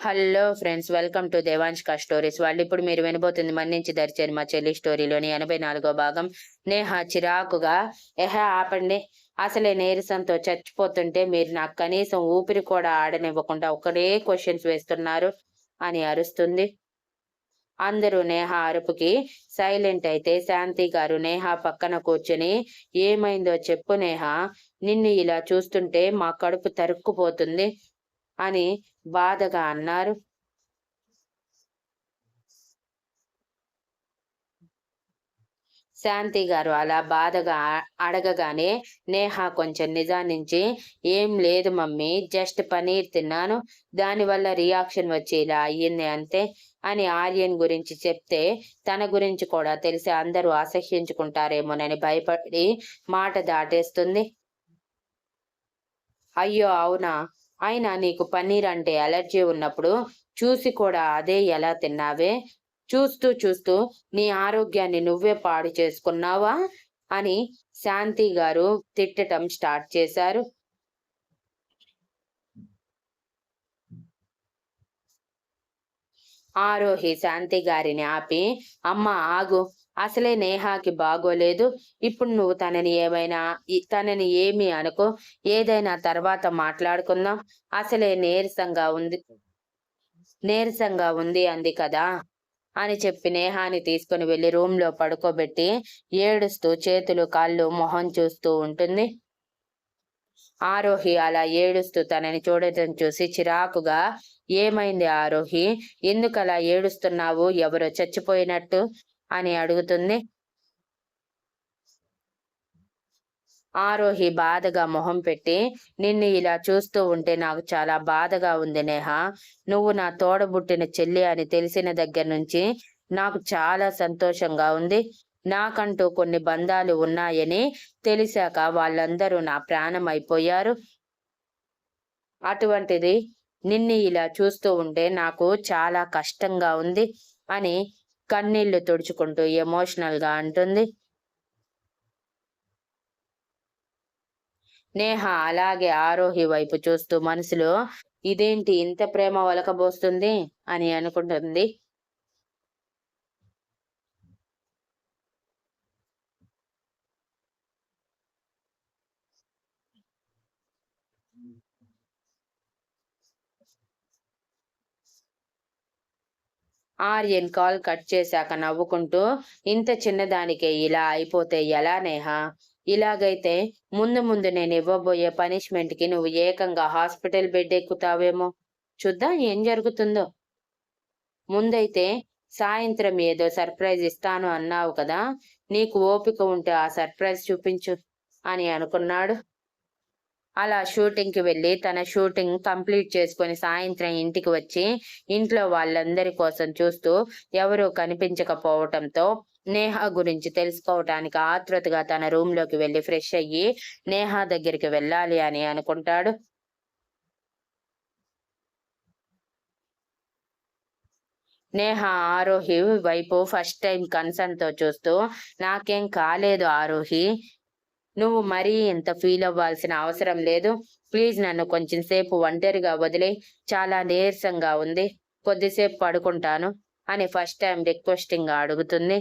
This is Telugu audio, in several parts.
హలో ఫ్రెండ్స్ వెల్కమ్ టు దేవాంష్క స్టోరీస్. వాళ్ళు ఇప్పుడు మీరు వినబోతుంది మన్నించి దరిచేరి మా చెల్లి స్టోరీలోని ఎనభై నాలుగో భాగం. నేహ చిరాకుగా ఎహ ఆపండి. అసలే నీరసంతో చచ్చిపోతుంటే మీరు నాకు కనీసం ఊపిరి కూడా ఆడనివ్వకుండా ఒకటే క్వశ్చన్స్ వేస్తున్నారు అని అరుస్తుంది. అందరూ నేహ అరుపుకి సైలెంట్ అయితే శాంతి గారు నేహ పక్కన కూర్చుని ఏమైందో చెప్పు నేహ. నిన్ను ఇలా చూస్తుంటే మా కడుపు తరుక్కుపోతుంది అని బాధగా అన్నారు. శాంతి గారు అలా బాధగా అడగగానే నేహ కొంచెం నిజానించి. ఏం లేదు మమ్మీ జస్ట్ పనీర్ తిన్నాను. దానివల్ల రియాక్షన్ వచ్చి ఇలా అయ్యింది అంతే అని ఆర్యన్ గురించి చెప్తే తన గురించి కూడా తెలిసి అందరూ అసహ్యించుకుంటారేమోనని భయపడి మాట దాటేస్తుంది. అయ్యో అవునా? అయినా నీకు పన్నీర్ అంటే అలర్జీ ఉన్నప్పుడు చూసి కూడా అదే ఎలా తిన్నావే? చూస్తూ చూస్తూ నీ ఆరోగ్యాన్ని నువ్వే పాడు చేసుకున్నావా? అని శాంతి గారు తిట్టటం స్టార్ట్ చేశారు. ఆరోహి శాంతి గారిని ఆపి అమ్మ ఆగు. అసలే నేహాకి బాగోలేదు. ఇప్పుడు నువ్వు తనని ఏమైనా తనని ఏమి అనుకో ఏదైనా తర్వాత మాట్లాడుకుందాం. అసలే నీరసంగా ఉంది నీరసంగా ఉంది అంది కదా అని చెప్పి నేహాని తీసుకుని వెళ్ళి రూమ్లో పడుకోబెట్టి ఏడుస్తూ చేతులు కాళ్ళు మొహం చూస్తూ ఉంటుంది. ఆరోహి అలా ఏడుస్తూ తనని చూడటం చూసి చిరాకుగా ఏమైంది ఆరోహి? ఎందుకు అలా ఏడుస్తున్నావు? ఎవరో చచ్చిపోయినట్టు అని అడుగుతుంది. ఆరోహి బాధగా మొహం పెట్టి నిన్ను ఇలా చూస్తూ ఉంటే నాకు చాలా బాధగా ఉంది నేహ. నువ్వు నా తోడబుట్టిన చెల్లి అని తెలిసిన దగ్గర నుంచి నాకు చాలా సంతోషంగా ఉంది. నాకంటూ కొన్ని బంధాలు ఉన్నాయని తెలిసాక వాళ్ళందరూ నా ప్రాణం అయిపోయారు. అటువంటిది నిన్ను ఇలా చూస్తూ ఉంటే నాకు చాలా కష్టంగా ఉంది అని కన్నీళ్ళు తుడుచుకుంటూ ఎమోషనల్గా అంటుంది. నేహ అలాగే ఆరోహి వైపు చూస్తూ మనసులో ఇదేంటి ఇంత ప్రేమ ఒలకబోస్తుంది అని అనుకుంటుంది. ఆర్యన్ కాల్ కట్ చేశాక నవ్వుకుంటూ ఇంత చిన్నదానికే ఇలా అయిపోతే ఎలా నేహా? ఇలాగైతే ముందు ముందు నేను ఇవ్వబోయే పనిష్మెంట్కి నువ్వు ఏకంగా హాస్పిటల్ బెడ్ ఎక్కుతావేమో. చూద్దాం ఏం జరుగుతుందో. ముందైతే సాయంత్రం ఏదో సర్ప్రైజ్ ఇస్తాను అన్నావు కదా నీకు ఓపిక ఉంటే ఆ సర్ప్రైజ్ చూపించు అని అనుకున్నాడు. అలా షూటింగ్కి వెళ్ళి తన షూటింగ్ కంప్లీట్ చేసుకొని సాయంత్రం ఇంటికి వచ్చి ఇంట్లో వాళ్ళందరి కోసం చూస్తూ ఎవరూ కనిపించకపోవటంతో నేహ గురించి తెలుసుకోవటానికి ఆతృతగా తన రూమ్లోకి ఫ్రెష్ అయ్యి నేహ దగ్గరికి వెళ్ళాలి అని అనుకుంటాడు. నేహ ఆరోహి వైపు ఫస్ట్ టైం కన్సర్న్తో చూస్తూ నాకేం కాలేదు ఆరోహి నువ్వు మరీ ఇంత ఫీల్ అవ్వాల్సిన అవసరం లేదు. ప్లీజ్ నన్ను కొంచెం సేపు ఒంటరిగా వదిలే. చాలా నీరసంగా ఉంది. కొద్దిసేపు పడుకుంటాను అని ఫస్ట్ టైం రిక్వెస్టింగ్గా అడుగుతుంది.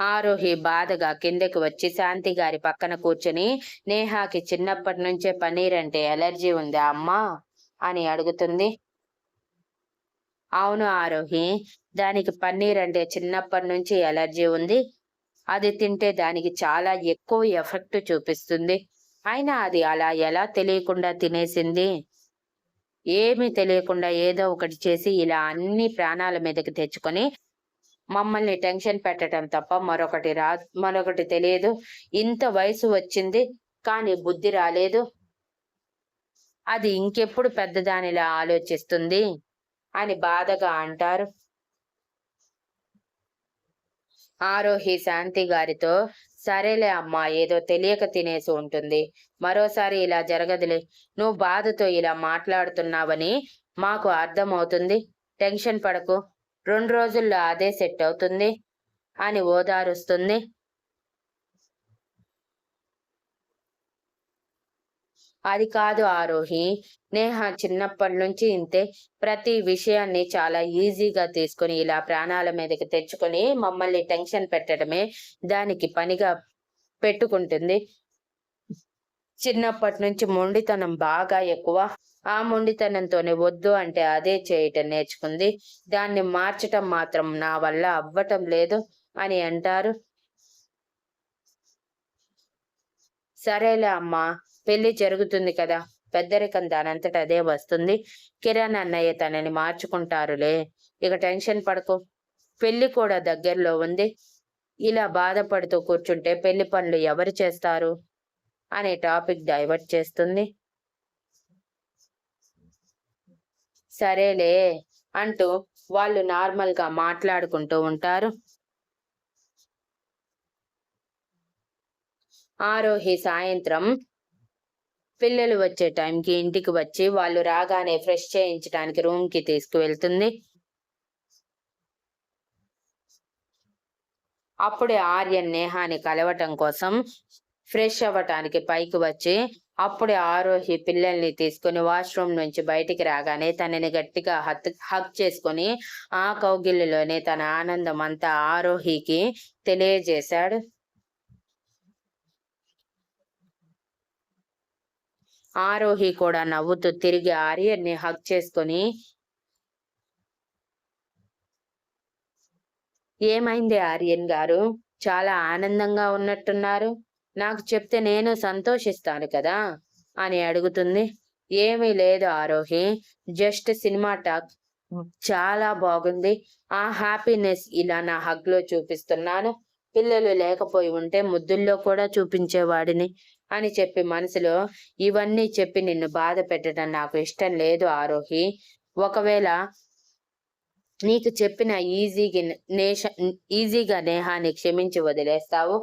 ఆరోహి బాధగా కిందకి వచ్చి శాంతి గారి పక్కన కూర్చుని నేహాకి చిన్నప్పటి నుంచే పన్నీర్ అంటే ఎలర్జీ ఉంది అమ్మా అని అడుగుతుంది. అవును ఆరోహి. దానికి పన్నీర్ అంటే చిన్నప్పటి నుంచి ఎలర్జీ ఉంది. అది తింటే దానికి చాలా ఎక్కువ ఎఫెక్ట్ చూపిస్తుంది. అయినా అది అలా ఎలా తెలియకుండా తినేసింది? ఏమీ తెలియకుండా ఏదో ఒకటి చేసి ఇలా అన్ని ప్రాణాల మీదకి తెచ్చుకొని మమ్మల్ని టెన్షన్ పెట్టడం తప్ప మరొకటి రా మరొకటి తెలియదు. ఇంత వయసు వచ్చింది కానీ బుద్ధి రాలేదు. అది ఇంకెప్పుడు పెద్దదానిలా ఆలోచిస్తుంది? అని బాధగా అంటారు. ఆరోహి శాంతి గారితో సరేలే అమ్మా ఏదో తెలియక తినేసి ఉంటుంది. మరోసారి ఇలా జరగదులే. నువ్వు బాధతో ఇలా మాట్లాడుతున్నావని మాకు అర్థమవుతుంది. టెన్షన్ పడకు. రెండు రోజుల్లో అదే సెట్ అవుతుంది అని ఓదారుస్తుంది. అది కాదు ఆరోహి. నేహ చిన్నప్పటి నుంచి ఇంతే. ప్రతి విషయాన్ని చాలా ఈజీగా తీసుకొని ఇలా ప్రాణాల మీదకి తెచ్చుకొని మమ్మల్ని టెన్షన్ పెట్టడమే దానికి పనిగా పెట్టుకుంటుంది. చిన్నప్పటి నుంచి మొండితనం బాగా ఎక్కువ. ఆ మొండితనంతోనే వద్దు అంటే అదే చేయటం నేర్చుకుంది. దాన్ని మార్చటం మాత్రం నా వల్ల అవ్వటం లేదు అని అంటారు. సరేలే అమ్మా. పెళ్ళి జరుగుతుంది కదా. పెద్దరికం దానంతట అదే వస్తుంది. కిరణ్ అన్నయ్య తనని మార్చుకుంటారులే. ఇక టెన్షన్ పడకు. పెళ్ళి కూడా దగ్గరలో ఉంది. ఇలా బాధపడుతూ కూర్చుంటే పెళ్ళి పనులు ఎవరు చేస్తారు? అనే టాపిక్ డైవర్ట్ చేస్తుంది. సరేలే అంటూ వాళ్ళు నార్మల్గా మాట్లాడుకుంటూ ఉంటారు. ఆరోహి సాయంత్రం పిల్లలు వచ్చే టైంకి ఇంటికి వచ్చి వాళ్ళు రాగానే ఫ్రెష్ చేయించడానికి రూమ్కి తీసుకువెళ్తుంది. అప్పుడే ఆర్యన్ నేహాని కలవటం కోసం ఫ్రెష్ అవ్వటానికి పైకి వచ్చి అప్పుడే ఆరోహి పిల్లల్ని తీసుకుని వాష్రూమ్ నుంచి బయటికి రాగానే తనని గట్టిగా హత్ హక్ చేసుకుని ఆ కౌగిలిలోనే తన ఆనందం అంతా ఆరోహికి తెలియజేశాడు. ఆరోహి కూడా నవ్వుతూ తిరిగి ఆర్యన్ని హక్ చేసుకుని ఏమైంది ఆర్యన్ గారు? చాలా ఆనందంగా ఉన్నట్టున్నారు. నాకు చెప్తే నేను సంతోషిస్తాను కదా? అని అడుగుతుంది. ఏమీ లేదు ఆరోహి. Just cinema talk. చాలా బాగుంది. ఆ హ్యాపీనెస్ ఇలా నా హగ్లో చూపిస్తున్నాను. పిల్లలు లేకపోయి ఉంటే ముద్దుల్లో కూడా చూపించేవాడిని. అని చెప్పి మనసులో ఇవన్నీ చెప్పి నిన్ను బాధ పెట్టడం నాకు ఇష్టం లేదు ఆరోహి. ఒకవేళ నీకు చెప్పిన ఈజీగా నేష ఈజీగా నేహాన్ని క్షమించి వదిలేస్తావు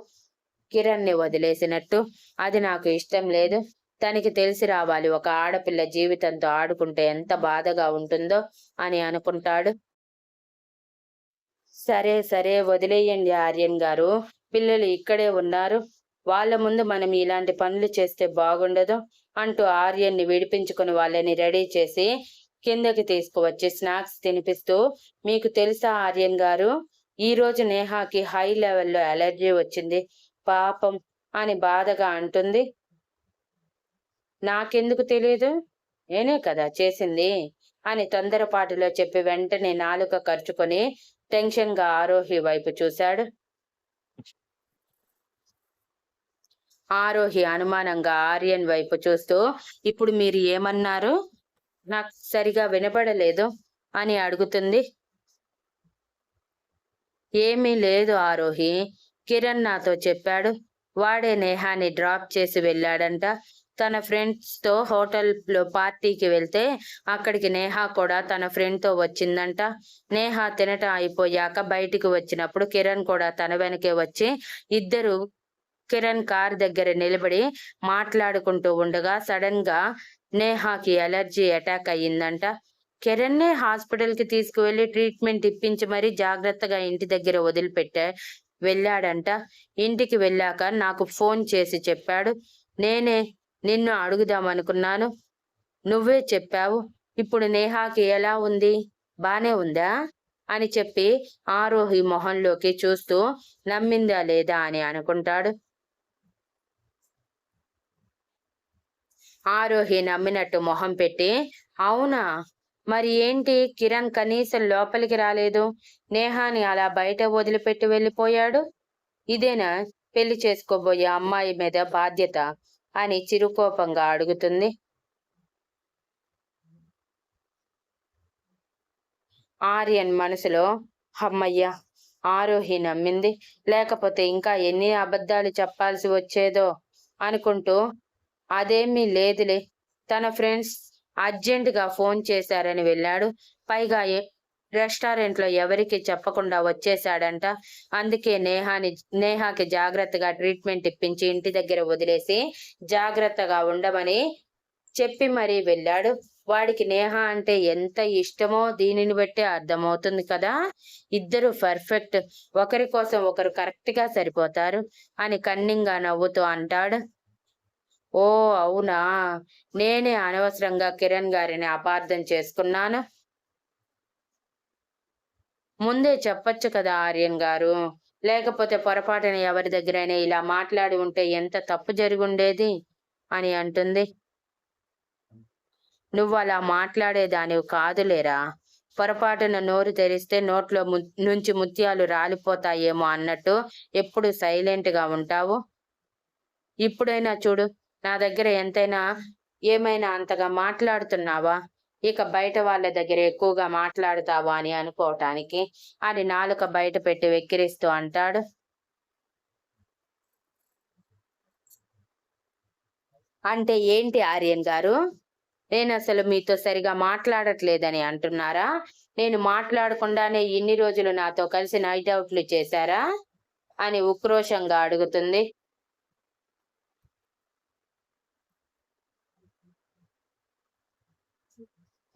కిరణ్ని వదిలేసినట్టు అది నాకు ఇష్టం లేదు. తనకి తెలిసి రావాలి ఒక ఆడపిల్ల జీవితంతో ఆడుకుంటే ఎంత బాధగా ఉంటుందో అని అనుకుంటాడు. సరే సరే వదిలేయండి ఆర్యన్ గారు. పిల్లలు ఇక్కడే ఉన్నారు. వాళ్ళ ముందు మనం ఇలాంటి పనులు చేస్తే బాగుండదు అంటూ ఆర్యన్ని విడిపించుకుని వాళ్ళని రెడీ చేసి కిందకి తీసుకువచ్చి స్నాక్స్ తినిపిస్తూ మీకు తెలుసా ఆర్యన్ గారు? ఈ రోజు నేహాకి హై లెవెల్లో అలర్జీ వచ్చింది. పాపం అని బాధగా అంటుంది. నాకెందుకు తెలియదు నేనే కదా చేసింది అని తొందరపాటులో చెప్పి వెంటనే నాలుక ఖర్చుకొని టెన్షన్గా ఆరోహి వైపు చూశాడు. ఆరోహి అనుమానంగా ఆర్యన్ వైపు చూస్తూ ఇప్పుడు మీరు ఏమన్నారు? నాకు సరిగా వినపడలేదు అని అడుగుతుంది. ఏమీ లేదు ఆరోహి. కిరణ్ నాతో చెప్పాడు. వాడే నేహాని డ్రాప్ చేసి వెళ్ళాడంట. తన ఫ్రెండ్స్తో హోటల్లో పార్టీకి వెళ్తే అక్కడికి నేహా కూడా తన ఫ్రెండ్తో వచ్చిందంట. నేహా తినటం అయిపోయాక బయటికి వచ్చినప్పుడు కిరణ్ కూడా తన వెనకే వచ్చి ఇద్దరు కిరణ్ కార్ దగ్గర నిలబడి మాట్లాడుకుంటూ ఉండగా సడన్గా నేహాకి అలర్జీ అటాక్ అయ్యిందంట. కిరణ్నే హాస్పిటల్కి తీసుకువెళ్ళి తీసుకువెళ్ళి ట్రీట్మెంట్ ఇప్పించి మరీ జాగ్రత్తగా ఇంటి దగ్గర వదిలిపెట్టా వెళ్ళాడంట. ఇంటికి వెళ్ళాక నాకు ఫోన్ చేసి చెప్పాడు. నేనే నిన్ను అడుగుదామనుకున్నాను నువ్వే చెప్పావు. ఇప్పుడు నేహాకి ఎలా ఉంది? బానే ఉందా? అని చెప్పి ఆరోహి మొహంలోకి చూస్తూ నమ్మిందా లేదా అని అనుకుంటాడు. ఆరోహి నమ్మినట్టు మొహం పెట్టి అవునా? మరి ఏంటి? కిరణ్ కనీసం లోపలికి రాలేదు. నేహాని అలా బయట వదిలిపెట్టి వెళ్ళిపోయాడు? ఇదేనా? పెళ్ళి చేసుకోబోయే అమ్మాయి మీద బాధ్యత? అని చిరుకోపంగా అడుగుతుంది. ఆర్యన్ మనసులో అమ్మయ్య! ఆరోహి నమ్మింది. లేకపోతే ఇంకా ఎన్ని అబద్ధాలు చెప్పాల్సి వచ్చేదో? అనుకుంటూ అదేమీ లేదులే. తన ఫ్రెండ్స్ అర్జెంటుగా ఫోన్ చేశారని వెళ్ళాడు. పైగా రెస్టారెంట్లో ఎవరికి చెప్పకుండా వచ్చేసాడంట అందుకే నేహాని నేహాకి జాగ్రత్తగా ట్రీట్మెంట్ ఇప్పించి ఇంటి దగ్గర వదిలేసి జాగ్రత్తగా ఉండమని చెప్పి మరీ వెళ్ళాడు. వాడికి నేహ అంటే ఎంత ఇష్టమో దీనిని బట్టే అర్థమవుతుంది కదా. ఇద్దరు పర్ఫెక్ట్. ఒకరి కోసం ఒకరు కరెక్ట్గా సరిపోతారు అని కన్నింగా నవ్వుతూ అంటాడు. ఓ అవునా? నేనే అనవసరంగా కిరణ్ గారిని అపార్థం చేసుకున్నాను. ముందే చెప్పొచ్చు కదా ఆర్యన్ గారు. లేకపోతే పొరపాటున ఎవరి దగ్గరైనా ఇలా మాట్లాడి ఉంటే ఎంత తప్పు జరిగుండేది? అని అంటుంది. నువ్వు అలా మాట్లాడేదానివి కాదులేరా? పొరపాటున నోరు తెరిస్తే నోట్లో ము- నుంచి ముత్యాలు రాలిపోతాయేమో అన్నట్టు ఎప్పుడు సైలెంట్గా ఉంటావు? ఇప్పుడైనా చూడు. నా దగ్గర ఎంతైనా ఏమైనా అంతగా మాట్లాడుతున్నావా? ఇక బయట వాళ్ళ దగ్గర ఎక్కువగా మాట్లాడుతావా అని అనుకోవటానికి అని నాలుక బయట పెట్టి వెక్కిరిస్తూ అంటాడు. అంటే ఏంటి ఆర్యన్ గారు? నేను అసలు మీతో సరిగా మాట్లాడట్లేదని అంటున్నారా? నేను మాట్లాడకుండానే ఇన్ని రోజులు నాతో కలిసి నైట్ అవుట్లు చేశారా? అని ఉక్రోషంగా అడుగుతుంది.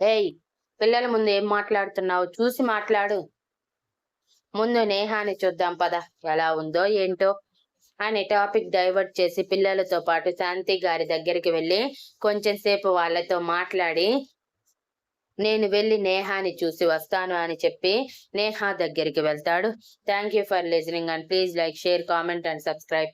ఏయ్ పిల్లల ముందు ఏం మాట్లాడుతున్నావు? చూసి మాట్లాడు. ముందు నేహాని చూద్దాం పద. ఎలా ఉందో ఏంటో అని టాపిక్ డైవర్ట్ చేసి పిల్లలతో పాటు శాంతి గారి దగ్గరికి వెళ్ళి కొంచెం సేపు వాళ్ళతో మాట్లాడి నేను వెళ్ళి నేహాని చూసి వస్తాను అని చెప్పి నేహా దగ్గరికి వెళ్తాడు. Thank you for listening and please like share comment and subscribe